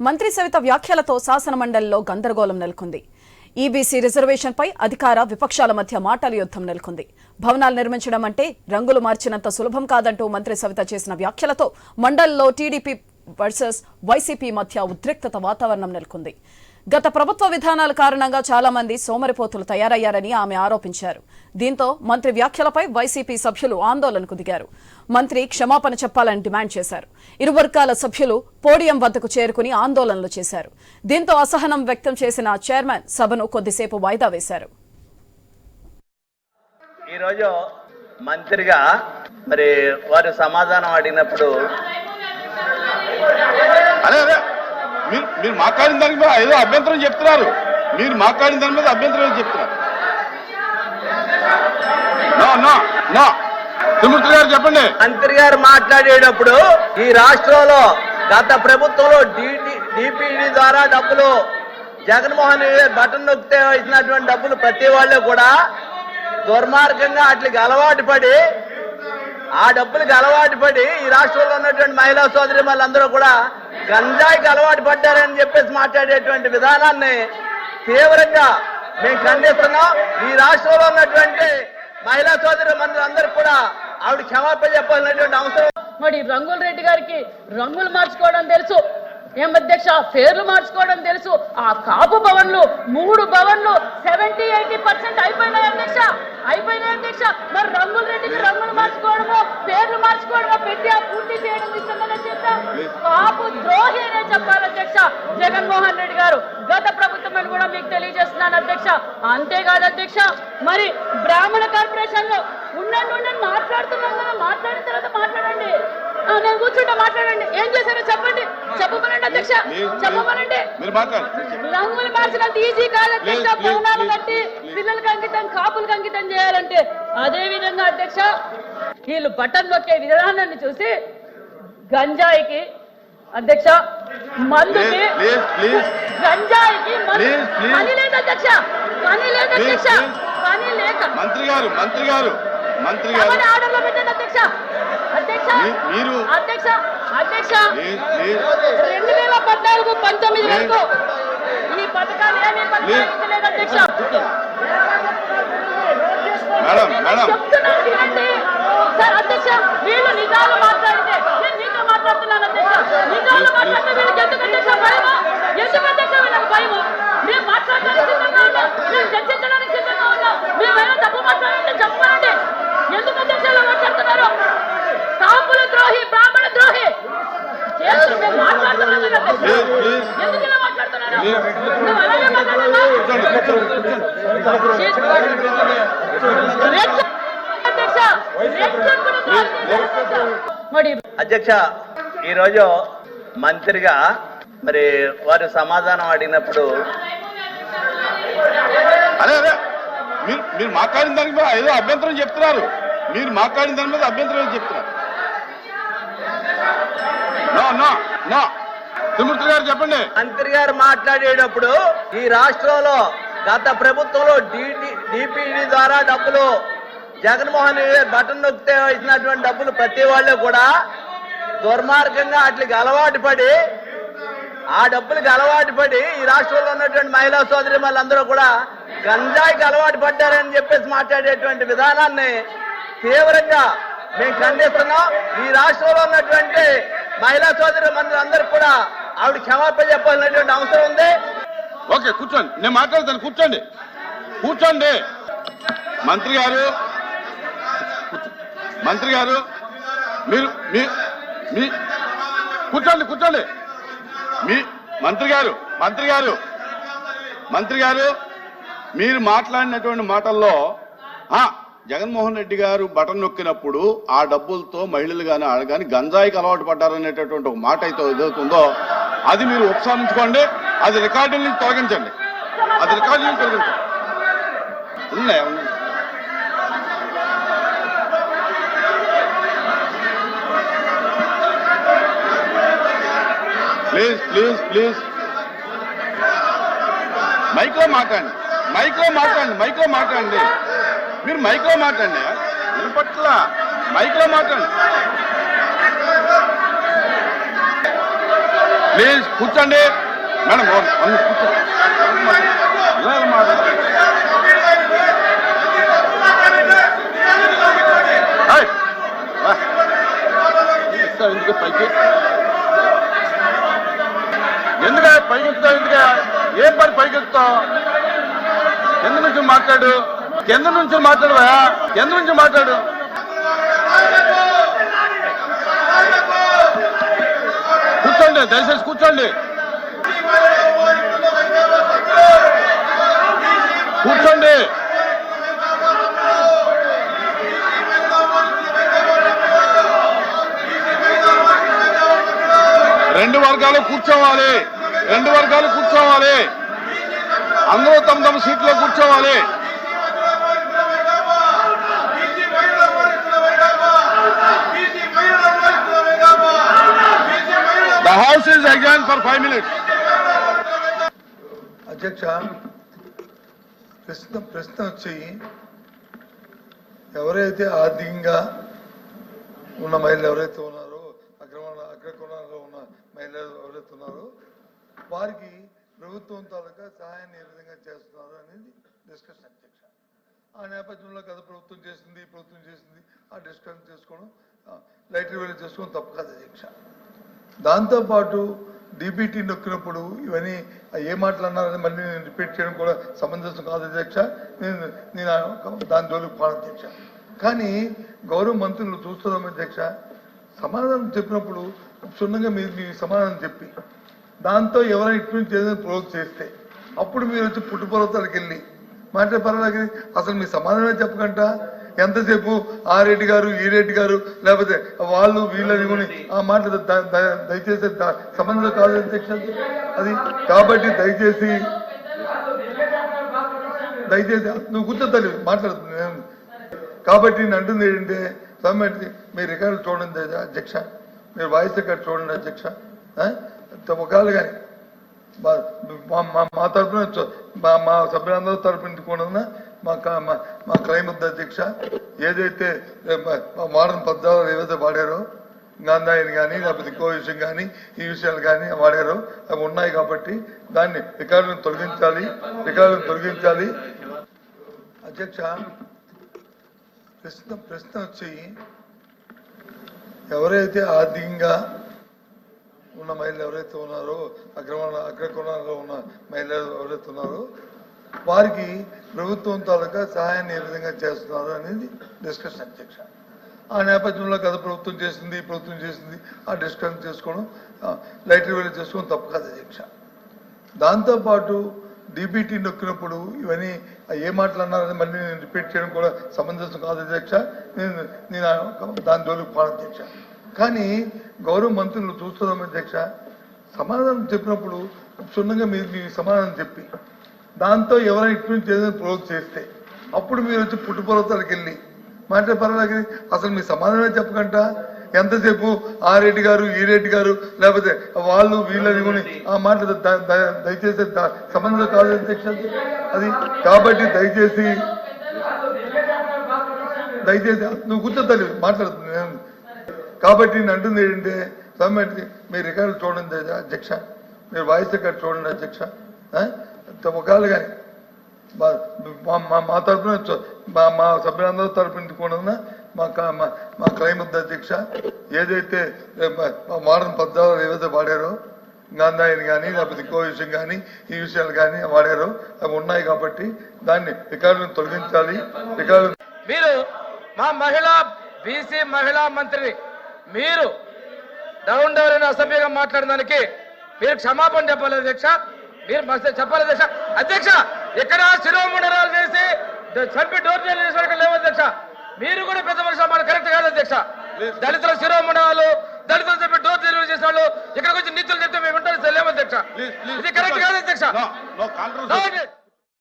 మంత్రి సవిత వ్యాఖ్యలతో శాసనమండలిలో గందరగోళం నెలకొంది. ఈబీసీ రిజర్వేషన్పై అధికార విపక్షాల మధ్య మాటల యుద్ధం నెలకొంది. భవనాలు నిర్మించడం అంటే రంగులు మార్చినంత సులభం కాదంటూ మంత్రి సవిత చేసిన వ్యాఖ్యలతో మండలిలో టీడీపీ వర్సెస్ వైసీపీ మధ్య ఉద్రిక్తత వాతావరణం నెలకొంది. గత ప్రభుత్వ విధానాల కారణంగా చాలా మంది సోమరిపోతులు తయారయ్యారని ఆమె ఆరోపించారు. దీంతో మంత్రి వ్యాఖ్యలపై వైసీపీ సభ్యులు ఆందోళనకు దిగారు. మంత్రి క్షమాపణ చెప్పాలని డిమాండ్ చేశారు. ఇరు వర్గాల సభ్యులు పోడియం వద్దకు చేరుకుని ఆందోళనలు చేశారు. దీంతో అసహనం వ్యక్తం చేసిన చైర్మన్ సభను కొద్దిసేపు వాయిదా వేశారు. ఈరోజు మంత్రిగా మరి వారు సమాధానం అడిగినప్పుడు అదే అదే. మీరు మీరు మాట్లాడిన దాని మీద ఏదో అభ్యంతరం చెప్తున్నారు. మీరు మాట్లాడిన దాని మీద అభ్యంతరం చెప్తున్నారు. గారు చెప్పండి. మంత్రి గారు మాట్లాడేటప్పుడు ఈ రాష్ట్రంలో గత ప్రభుత్వంలో డిపిడి ద్వారా డబ్బులు జగన్మోహన్ రెడ్డి బటన్ నొక్కితే ఇచ్చినటువంటి డబ్బులు ప్రతి వాళ్ళు కూడా దుర్మార్గంగా వాటికి అలవాటు పడి ఆ డబ్బులకు అలవాటు పడి ఈ రాష్ట్రంలో ఉన్నటువంటి మహిళా సోదరి వాళ్ళందరూ కూడా గంజాయికి అలవాటు పడ్డారని చెప్పేసి మాట్లాడేటువంటి విధానాన్ని తీవ్రంగా మేము ఖండిస్తున్నాం. ఈ రాష్ట్రంలో ఉన్నటువంటి మహిళా సోదరు మనందరూ కూడా ఆవిడ క్షమాపణ చెప్పాలనేటువంటి అవసరం మరి రంగుల రెడ్డి గారికి రంగులు మార్చుకోవడం తెలుసు ఏం అధ్యక్ష పేర్లు మార్చుకోవడం తెలుసు ఆ కాపు భవన్లు మూడు భవన్లు సెవెంటీ ఎయిటీ పర్సెంట్ అయిపోయినాయి అధ్యక్ష అయిపోయినాయి అధ్యక్ష. మరి రంగుల రెడ్డికి రంగులు మార్చుకోవడము పేర్లు మార్చుకోవడము పెట్టి ఆ పూర్తి చేయడం ఇష్టమైన చెప్తా కాపు ద్రోహి అనే చెప్పాలి అధ్యక్ష జగన్మోహన్ రెడ్డి గారు. గత ప్రభుత్వం అని కూడా మీకు తెలియజేస్తున్నాను అధ్యక్ష అంతేకాదు అధ్యక్ష మరి బ్రాహ్మణ కార్పొరేషన్లో ఉండండి ఉండండి మాట్లాడుతున్నాం కదా మాట్లాడిన తర్వాత మాట్లాడండి. నేను కూర్చుంటా మాట్లాడండి. ఏం చేశారో చెప్పండి. చెప్పమనండి అధ్యక్ష చెప్పమనండి. రంగులు మార్చినంత ఈజీ కాదు అధ్యక్ష భవనాలు కట్టి. పిల్లలకి అంకితం కాపులకు అంకితం చేయాలంటే అదే విధంగా అధ్యక్ష వీళ్ళు బటన్ నొక్కే విధానాన్ని చూసి గంజాయికి అధ్యక్ష మందుకి గంజాయికి మందు. అధ్యక్ష. మంత్రి గారు మంత్రి గారు మంత్రి గారు. మీరు- అధ్యక్ష. అధ్యక్ష. రెండు వేల పద్నాలుగు పంతొమ్మిది. వరకు ఈ పథకాలు ఏమీ కొనసాగించలేదు అధ్యక్ష. Madam madam. చెప్తున్నాను వినండి. సార్ అధ్యక్ష వీళ్ళు నిజాలు మాట్లాడితే నేను మీతో మాట్లాడుతున్నాను అధ్యక్ష నిజాలు మాట్లాడితే వీళ్ళకి ఎందుకు అధ్యక్ష భయము ఎందుకు అధ్యక్ష వీళ్ళకి భయము మేము మాట్లాడడానికి సిద్ధంగా ఉన్నాం మేము చర్చించడానికి సిద్ధంగా ఉన్నాం మేమైనా తప్పు మాట్లాడంటే చెప్పండి ఎందుకు అధ్యక్ష ఇలా మాట్లాడుతున్నారు కాపుల ద్రోహి బ్రాహ్మణ ద్రోహి చేస్తూ మేము మాట్లాడుతున్నాం కదా అధ్యక్ష. ప్లీజ్ ప్లీజ్ ఎందుకు ఇలా మాట్లాడుతున్నారు Please. నువ్వు అలాగే మాట్లాడుతున్నావు కూర్చోండి కూర్చోండి కూర్చోండి మరి అధ్యక్ష ఈరోజు మంత్రిగా మరి వారు సమాధానం అడిగినప్పుడు అదే అదే. మీరు మీరు మాట్లాడిన దాని మీద ఏదో అభ్యంతరం చెప్తున్నారు. మీరు మాట్లాడిన దాని మీద అభ్యంతరం చెప్తున్నారు. No no no. తిమ్మూర్తి గారు చెప్పండి. మంత్రి గారు మాట్లాడేటప్పుడు ఈ రాష్ట్రంలో గత ప్రభుత్వంలో డిపిడి ద్వారా డబ్బులు జగన్మోహన్ రెడ్డి బటన్ నొక్కితే ఇచ్చినటువంటి డబ్బులు ప్రతి వాళ్ళు కూడా దుర్మార్గంగా వాటికి అలవాటు పడి ఆ డబ్బులకు అలవాటు పడి ఈ రాష్ట్రంలో ఉన్నటువంటి మహిళా సోదరి వాళ్ళందరూ కూడా గంజాయికి అలవాటు పడ్డారని చెప్పేసి మాట్లాడేటువంటి విధానాన్ని తీవ్రంగా మేము ఖండిస్తున్నాం. ఈ రాష్ట్రంలో ఉన్నటువంటి మహిళా సోదరి అందరూ కూడా ఆవిడ క్షమాపణ చెప్పాలనేటువంటి అవసరం ఉంది. ఓకే కూర్చోండి. నేను మాట్లాడతాను. కూర్చోండి. కూర్చోండి. మంత్రి గారు మంత్రి గారు మీరు మీ మీ కూర్చోండి కూర్చోండి. మీ మంత్రి గారు మంత్రి గారు మంత్రి గారు మీరు మాట్లాడినటువంటి మాటల్లో జగన్మోహన్ రెడ్డి గారు బటన్ నొక్కినప్పుడు ఆ డబ్బులతో మహిళలు కానీ ఆడ కానీ గంజాయికి అలవాటు పడ్డారనేటటువంటి ఒక మాట అయితే ఏదవుతుందో అది మీరు ఉపసంహరించుకోండి అది రికార్డుల నుంచి తొలగించండి. అది రికార్డుల నుంచి తొలగించండి. ఉన్నాయి ఉన్నాయి. Please please please. మైక్లో మాట్లాడండి మైక్లో మాట్లాడండి మైక్లో మాట్లాడండి. మీరు మైక్లో మాట్లాడండి వినపట్ల? మైక్లో మాట్లాడండి. ప్లీజ్ కూర్చోండి. మేడం కూర్చో. ఇలా ఎందుకు పైకి. ఎందుక పైకిస్తావు ఎందుక ఏ పని పైకిస్తావు కింద నుంచి మాట్లాడు. కింద నుంచి మాట్లాడవా కింద నుంచి మాట్లాడు. కూర్చోండి దయచేసి కూర్చోండి. కూర్చోండి. రెండు వర్గాలు కూర్చోవాలి రెండు వర్గాలు కూర్చోవాలి. అందరూ తమ తమ సీట్లో కూర్చోవాలి. The house is adjourned for five minutes. అధ్యక్ష ప్రశ్న ప్రశ్న వచ్చి ఎవరైతే ఆర్థికంగా ఉన్న మహిళలు ఎవరైతే ఉన్నారో అక్రమ అగ్రకోణాల్లో ఉన్న మహిళలు ఎవరైతే ఉన్నారో వారికి ప్రభుత్వం తాలూకా సహాయాన్ని ఏ విధంగా చేస్తున్నారు అనేది డిస్కషన్ అధ్యక్ష ఆ నేపథ్యంలో గత ప్రభుత్వం చేసింది ప్రభుత్వం చేసింది ఆ డిస్కషన్ చేసుకోవడం లైట్ రివైల్ చేసుకోవడం తప్పు కాదు అధ్యక్ష దాంతోపాటు డీబీటీ నొక్కినప్పుడు ఇవన్నీ ఏ మాటలు అన్నారని మళ్ళీ నేను రిపీట్ చేయడం కూడా సమంజసం కాదు అధ్యక్ష. నేను నేను దాని జోలికి పోను అధ్యక్ష. కానీ గౌరవ మంత్రులు చూస్తున్నాం అధ్యక్ష. సమాధానం చెప్పినప్పుడు క్షుణ్ణంగా మీరు మీ సమాధానం చెప్పి దాంతో ఎవరైనా ఇటు నుంచి ఏదైనా ప్రోగ్ చేస్తే అప్పుడు మీరు వచ్చి పుట్టుపర్వతాలకు వెళ్ళి మాట పర్వాలేదు అసలు మీ సమాధానమే చెప్పకుండా ఎంతసేపు ఆ రెడ్డి గారు ఈ రెడ్డి గారు లేకపోతే వాళ్ళు వీళ్ళని కొని ఆ మాట దయచేసి సంబంధం కాదు అధ్యక్ష అది కాబట్టి దయచేసి దయచేసి నువ్వు కూర్చోద్దాలి మాట్లాడుతుంది నేను కాబట్టి నేను అంటుంది ఏంటంటే సమ్మెట్ మీ రికార్డు చూడండి అధ్యక్ష మీరు వాయిస్ రికార్డు చూడండి అధ్యక్ష ఆ? ఒకవేళ కానీ మా- మా మా- మా తరపున మా సభ్యులందరూ తరఫున కూడా మా క- మా- క్లైమ్ అధ్యక్ష. ఏదైతే మోడర్న్ మా- పద్దాలు ఏవైతే వాడారో గాంధాయిని కానీ లేకపోతే ఇంకో విషయం కానీ ఈ విషయాలు కానీ వాడారో అవి ఉన్నాయి కాబట్టి దాన్ని రికార్డులను తొలగించాలి రికార్డులను తొలగించాలి. అధ్యక్ష ప్రశ్న ప్రశ్న వచ్చి ఎవరైతే ఆర్థికంగా ఉన్న మహిళలు ఎవరైతే ఉన్నారో అక్రమ అగ్రకోణాల్లో ఉన్న మహిళలు ఎవరైతే ఉన్నారో వారికి ప్రభుత్వం తాలూకా సహాయాన్ని ఏ విధంగా చేస్తున్నారు అనేది డిస్కషన్ అధ్యక్ష. ఆ నేపథ్యంలో గత ప్రభుత్వం చేసింది ఈ ప్రభుత్వం చేసింది ఆ డిస్కషన్ చేసుకోవడం లైటర్ వేలు చేసుకోవడం తప్పు కాదు అధ్యక్ష. దాంతోపాటు డీబీటీ నొక్కినప్పుడు ఇవన్నీ ఏ మాటలు అన్నారని మళ్ళీ నేను రిపీట్ చేయడం కూడా సమంజసం కాదు అధ్యక్ష. నేను నేను దాని జోలికి పోను అధ్యక్ష. కానీ గౌరవ మంత్రులు చూస్తున్నాం అధ్యక్ష. సమాధానం చెప్పినప్పుడు క్షుణ్ణంగా మీరు మీ సమాధానం చెప్పి దాంతో ఎవరైనా ఇటు నుంచి ఏదైనా ప్రోగ్ చేస్తే అప్పుడు మీరు వచ్చి పుట్టుపర్వతాలకు వెళ్ళి మాట పర్వాలేదు. అసలు మీ సమాధానమే చెప్పకుండా ఎంతసేపు ఆ రెడ్డి గారు ఈ రెడ్డి గారు లేకపోతే వాళ్ళు వీళ్ళని కొని ఆ మాట దయచేసి సంబంధం కాదు అధ్యక్ష అది. కాబట్టి దయచేసి దయచేసి నువ్వు కూర్చోద్దాలి మాట్లాడుతుంది నేను. కాబట్టి నేను అంటుంది ఏంటంటే సమ్మెట్ మీ రికార్డు చూడండి అధ్యక్ష మీరు వాయిస్ రికార్డు చూడండి అధ్యక్ష ఒకవేళ కానీ. మా మా- తరఫున మా తరపున మా మా సభ్యులందరూ తరపున కూడా మా మా- మా అధ్యక్ష ఏదైతే ఏ, మా- వాడని ఏవైతే వాడారో గాంధాయిని కానీ లేకపోతే ఇంకో విషయం కానీ ఈ విషయాలు కానీ వాడారో అవి ఉన్నాయి కాబట్టి దాన్ని రికార్డులను తొలగించాలి. రికార్డు మీరు మా మహిళా బీసీ మహిళా మంత్రిని మీరు డౌన్ డౌన్ అసభ్యంగా మాట్లాడడానికి మీరు క్షమాపణ చెప్పాలి అధ్యక్ష. మీరు మస్తు చెప్పాలి అధ్యక్ష. అధ్యక్ష ఇక్కడ శిరోముండరాలు చేసి చంపి డోర్ డెలివరీ చేసే వాళ్ళకి లేవు అధ్యక్ష. మీరు కూడా పెద్ద మనిషి మాట కరెక్ట్ కాదు అధ్యక్ష. దళితుల శిరోముండరాలు దళితులు చెప్పి డోర్ డెలివరీ చేసే వాళ్ళు ఇక్కడికి వచ్చి నీతులు చెప్తే మేము ఉంటారు లేవు అధ్యక్ష. ఇది కరెక్ట్ కాదు అధ్యక్ష.